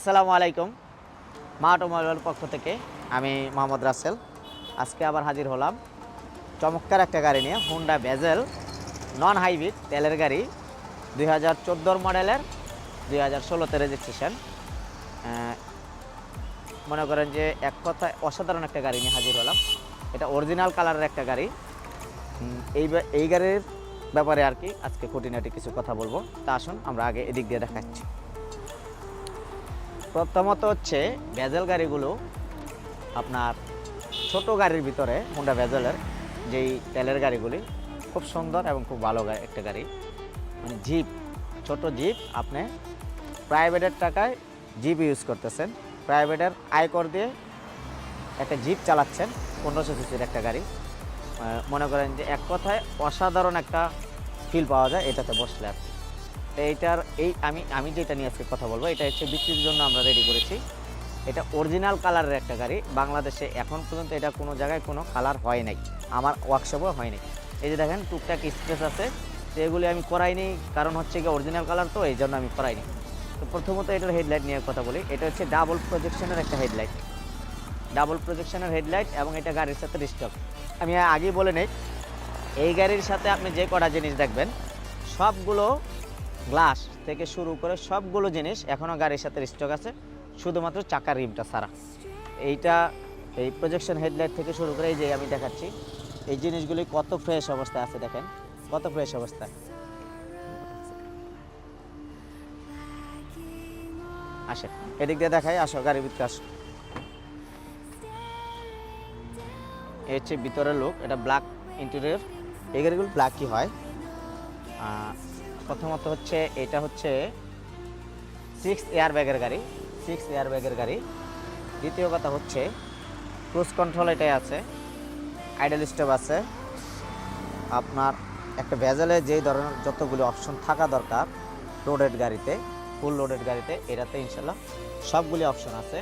আসসালামু আলাইকুম। মা অটোমোবাইলের পক্ষ থেকে আমি মোহাম্মদ রাসেল। আজকে আবার হাজির হলাম চমৎকার একটা গাড়ি নিয়ে হুন্ডা বেজেল নন হাইব্রিড তেলের গাড়ি দুই হাজার চোদ্দোর মডেলের দুই হাজার ষোলোতে রেজিস্ট্রেশন। মনে করেন যে এক কথায় অসাধারণ একটা গাড়ি নিয়ে হাজির হলাম। এটা অরিজিনাল কালারের একটা গাড়ি। এই এই গাড়ির ব্যাপারে আর কি আজকে খুঁটিনাটি কিছু কথা বলব। তা আসুন, আমরা আগে এদিক দিয়ে দেখাচ্ছি। প্রথমত হচ্ছে ভেজেল গাড়িগুলো আপনার ছোট গাড়ির ভিতরে হোন্ডা ভেজেলের যেই তেলের গাড়িগুলি, খুব সুন্দর এবং খুব ভালো একটা গাড়ি। মানে জিপ ছোট জিপ আপনি প্রাইভেটের টাকায় জিপ ইউজ করতেছেন। প্রাইভেটের আয়কর দিয়ে একটা জিপ চালাচ্ছেন, পনেরোশো সিসির একটা গাড়ি। মনে করেন যে এক কথায় অসাধারণ একটা ফিল পাওয়া যায়, এটাতে বসলে আর কি। এইটার এই আমি আমি যেটা নিয়ে আজকে কথা বলব, এটা হচ্ছে বিক্রির জন্য আমরা রেডি করেছি। এটা অরিজিনাল কালারের একটা গাড়ি, বাংলাদেশে এখন পর্যন্ত এটা কোনো জায়গায় কোনো কালার হয় নাই, আমার ওয়ার্কশপও হয় নাই। এই যে দেখেন, টুকটাক স্পেস আছে তো এগুলি আমি করাইনি, কারণ হচ্ছে কি অরিজিনাল কালার তো, এই জন্য আমি করাইনি। তো প্রথমত এটার হেডলাইট নিয়ে কথা বলি, এটা হচ্ছে ডাবল প্রজেকশনের একটা হেডলাইট ডাবল প্রজেকশনের হেডলাইট এবং এটা গাড়ির সাথে স্টক আমি আগেই বলে নেই, এই গাড়ির সাথে আপনি যে কটা জিনিস দেখবেন, সবগুলো গ্লাস থেকে শুরু করে সবগুলো জিনিস এখনও গাড়ির সাথে স্টক আছে, শুধুমাত্র চাকার রিমটা ছাড়া। এইটা, এই প্রজেকশন হেডলাইট থেকে শুরু করে এই যে আমি দেখাচ্ছি, এই জিনিসগুলি কত ফ্রেশ অবস্থায় আছে দেখেন, কত ফ্রেশ অবস্থায়। আসে, এদিক দিয়ে দেখাই, আসো, গাড়ির ভিতরে আসো। এই হচ্ছে ভিতরের লুক এটা ব্ল্যাক ইন্টেরিয়র এই গাড়িগুলো ব্ল্যাকই হয়। প্রথমত হচ্ছে এটা হচ্ছে সিক্স এয়ার ব্যাগের গাড়ি সিক্স এয়ার ব্যাগের গাড়ি। দ্বিতীয় কথা হচ্ছে ক্রুজ কন্ট্রোল এটাই আছে আইডল স্টপ আছে। আপনার একটা ভেজালে যেই ধরনের যতগুলো অপশন থাকা দরকার লোডেড গাড়িতে ফুল লোডেড গাড়িতে, এটাতে ইনশাল্লাহ সবগুলি অপশন আছে।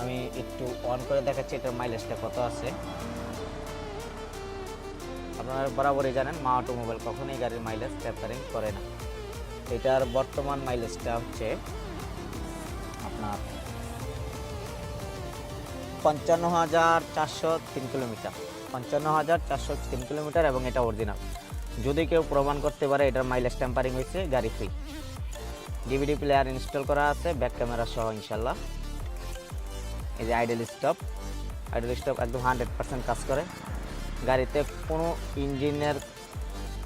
আমি একটু অন করে দেখাচ্ছি, এটার মাইলেজটা কত আছে। আপনারা বরাবরই জানেন, মা অটোমোবাইল কখনোই গাড়ির মাইলেজ ক্যাপচারিং করে না। এটার বর্তমান মাইলেজটা হচ্ছে আপনার পঞ্চান্ন হাজার চারশো তিন কিলোমিটার। পঞ্চান্ন হাজার চারশো তিন কিলোমিটার এবং এটা অরিজিনাল যদি কেউ প্রমাণ করতে পারে, এটার মাইলেজ টেম্পারিং হয়েছে গাড়ি ফ্রি ডিভিডি প্লেয়ার ইনস্টল করা আছে ব্যাক ক্যামেরা সহ ইনশাল্লাহ এই যে আইডেল স্টপ আইডেল স্টপ একদম হান্ড্রেড পার্সেন্ট কাজ করে। গাড়িতে কোনো ইঞ্জিনের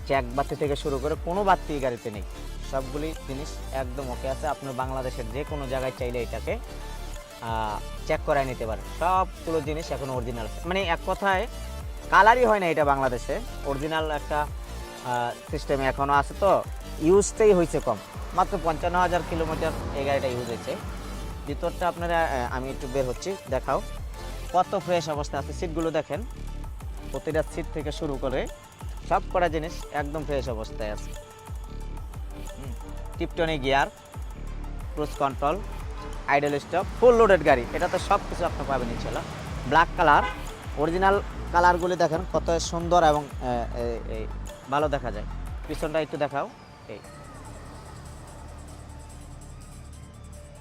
চেক বাতি থেকে শুরু করে কোনো বাতি গাড়িতে নেই। সবগুলি জিনিস একদম ওকে আছে। আপনি বাংলাদেশের যে কোনো জায়গায় চাইলে এটাকে চেক করায় নিতে পারেন। সবগুলো জিনিস এখন অরিজিনাল মানে এক কথায় কালারই হয় না এটা বাংলাদেশে। অরিজিনাল একটা সিস্টেমে এখনও আছে তো। ইউজটাই হয়েছে কম। মাত্র পঞ্চান্ন হাজার কিলোমিটার এই গাড়িটা ইউজ হয়েছে। ভিতরটা আপনারা আমি একটু বের হচ্ছি, দেখাও। কত ফ্রেশ অবস্থা আছে সিটগুলো দেখেন। প্রতিটা সিট থেকে শুরু করে সব কটা জিনিস একদম ফ্রেশ অবস্থায় আছে। Tiptronic gear, cruise control, idle stop, full loaded গাড়ি এটাতে সব কিছু আপনি পাবেন ইনশাল্লাহ ব্ল্যাক কালার অরিজিনাল কালারগুলি দেখেন কত সুন্দর এবং ভালো দেখা যায়। পিছনটা একটু দেখাও, এই।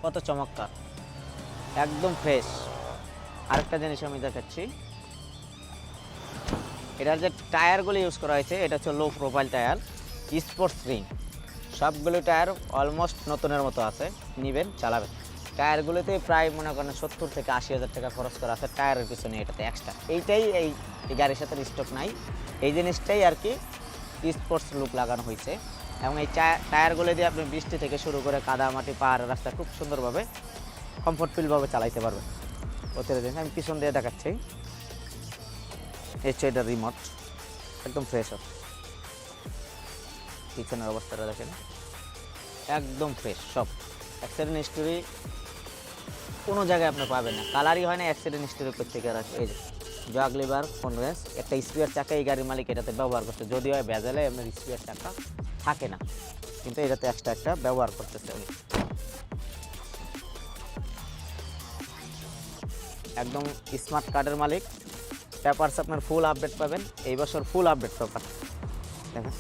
কত চমৎকার। একদম ফ্রেশ আরেকটা জিনিস আমি দেখাচ্ছি। এটার যে টায়ারগুলো ইউজ করা হয়েছে, এটা হচ্ছে low profile tyre sports ring সবগুলো টায়ার অলমোস্ট নতুনের মতো আছে, নেবেন, চালাবেন। টায়ারগুলোতে প্রায় মনে করেন সত্তর থেকে আশি হাজার টাকা খরচ করা আছে, টায়ারের পিছনে এটাতে এক্সট্রা এইটাই এই গাড়ির সাথে স্টক নাই। এই জিনিসটাই আর কি স্পোর্টস লুক লাগানো হয়েছে। এবং এই টায়া- টায়ারগুলো দিয়ে আপনি বৃষ্টি থেকে শুরু করে কাদা মাটি পাহাড়ের রাস্তা খুব সুন্দরভাবে কমফোর্টফুলভাবে চালাইতে পারবেন। জিনিস আমি পিছন দিয়ে দেখাচ্ছি। হচ্ছে এটা রিমোট একদম ফ্রেশ হবে পিছনের অবস্থাটা দেখেন। একদম ফ্রেশ সব। অ্যাক্সিডেন্ট হিস্টোরি কোনো জায়গায় আপনি পাবেন না। কালারই হয় না অ্যাক্সিডেন্ট হিস্টোরি প্রত্যেকে রাখে এই যে জগ লিভার কনভেন্স একটা স্পিয়ার চাকা এই গাড়ির মালিক এটাতে ব্যবহার করছে। যদিও ভেজালে আপনার স্পিয়ার চাকা থাকে না। কিন্তু এটাতে এক্সট্রা একটা ব্যবহার করতেছে উনি। একদম স্মার্ট কার্ডের মালিক। পেপারস আপনার ফুল আপডেট পাবেন। এই বছর ফুল আপডেট পেপার দেখেন,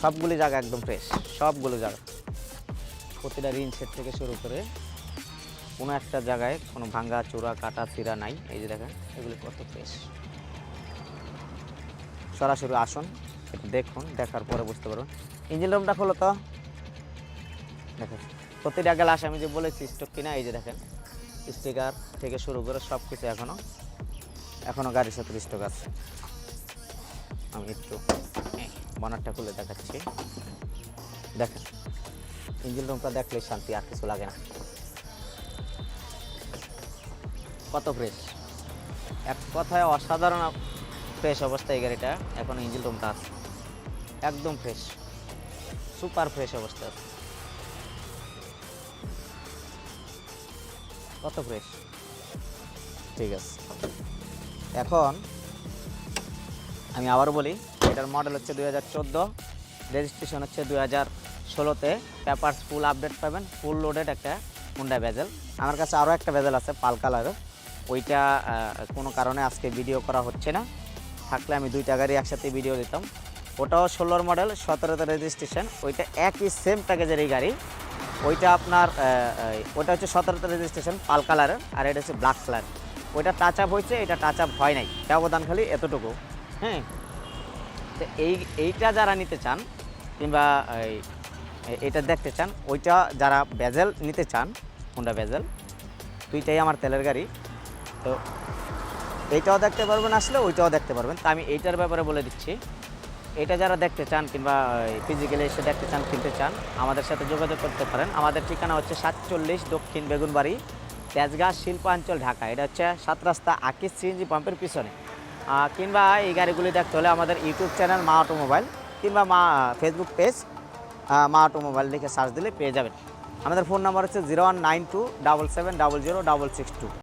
সবগুলি জায়গা একদম ফ্রেশ সবগুলো জায়গা। প্রতিটা রিন সেট থেকে শুরু করে কোনো একটা জায়গায় কোনো ভাঙ্গা, চূড়া, কাটা চিরা নাই। এই যে দেখেন, এগুলি কত ফ্রেশ সরাসরি আসুন দেখুন, দেখার পরে বুঝতে পারবেন। ইঞ্জিন রুমটা খোলো তো। দেখেন, প্রতিটা গ্লাস আমি যে বলেছি স্টক কিনা, এই যে দেখেন স্টিকার থেকে শুরু করে সব কিছু এখনও এখনও গাড়ির সাথে স্টক আছে। আমি একটু বনারটা খুলে দেখাচ্ছি। দেখেন ইঞ্জিন রুমটা দেখলে শান্তি, আর কিছু লাগে না। কত ফ্রেশ এক কথায় অসাধারণ ফ্রেশ অবস্থা এই গাড়িটা। এখন ইঞ্জিন রুমটা আছে। একদম ফ্রেশ সুপার ফ্রেশ অবস্থা। আছে কত ফ্রেশ ঠিক আছে। এখন আমি আবার বলি, এটার মডেল হচ্ছে দুই হাজার চোদ্দ রেজিস্ট্রেশন হচ্ছে দুই হাজার ষোলোতে। পেপারস ফুল আপডেট পাবেন ফুল লোডেড একটা হুন্ডা ভেজেল আমার কাছে আরও একটা ভেজেল আছে, পাল কালারের ওইটা কোনো কারণে আজকে ভিডিও করা হচ্ছে না। থাকলে আমি দুইটা গাড়ি একসাথে ভিডিও দিতাম। ওটাও ষোলোর মডেল সতেরোতে রেজিস্ট্রেশন ওইটা একই সেম প্যাকেজের এই গাড়ি। ওইটা আপনার ওইটা হচ্ছে সতেরোতে রেজিস্ট্রেশন পাল কালারের, আর এটা হচ্ছে ব্ল্যাক কালার ওইটা টাচ আপ হয়েছে, এটা টাচ আপ হয় নাই। ব্যবধান খালি এতটুকু। হ্যাঁ তো এই, এইটা যারা নিতে চান, কিংবা এটা দেখতে চান, ওইটা যারা বেজেল নিতে চান হোন্ডা বেজেল দুইটাই আমার তেলের গাড়ি। তো এইটাও দেখতে পারবেন আসলে, ওইটাও দেখতে পারবেন। তা আমি এইটার ব্যাপারে বলে দিচ্ছি। এটা যারা দেখতে চান, কিংবা ফিজিক্যালি এসে দেখতে চান, কিনতে চান, আমাদের সাথে যোগাযোগ করতে পারেন। আমাদের ঠিকানা হচ্ছে সাতচল্লিশ দক্ষিণ বেগুনবাড়ি তেজগাঁ শিল্পাঞ্চল, ঢাকা। এটা হচ্ছে সাত রাস্তা আকিস সিএনজি পাম্পের পিছনে। কিংবা এই গাড়িগুলি দেখতে হলে আমাদের ইউটিউব চ্যানেল মা অটোমোবাইল, কিংবা Ma, Facebook page Ma automobile লিখে সার্চ দিলে পেয়ে যাবেন। আমাদের ফোন নাম্বার হচ্ছে zero one nine two double seven double zero double six two.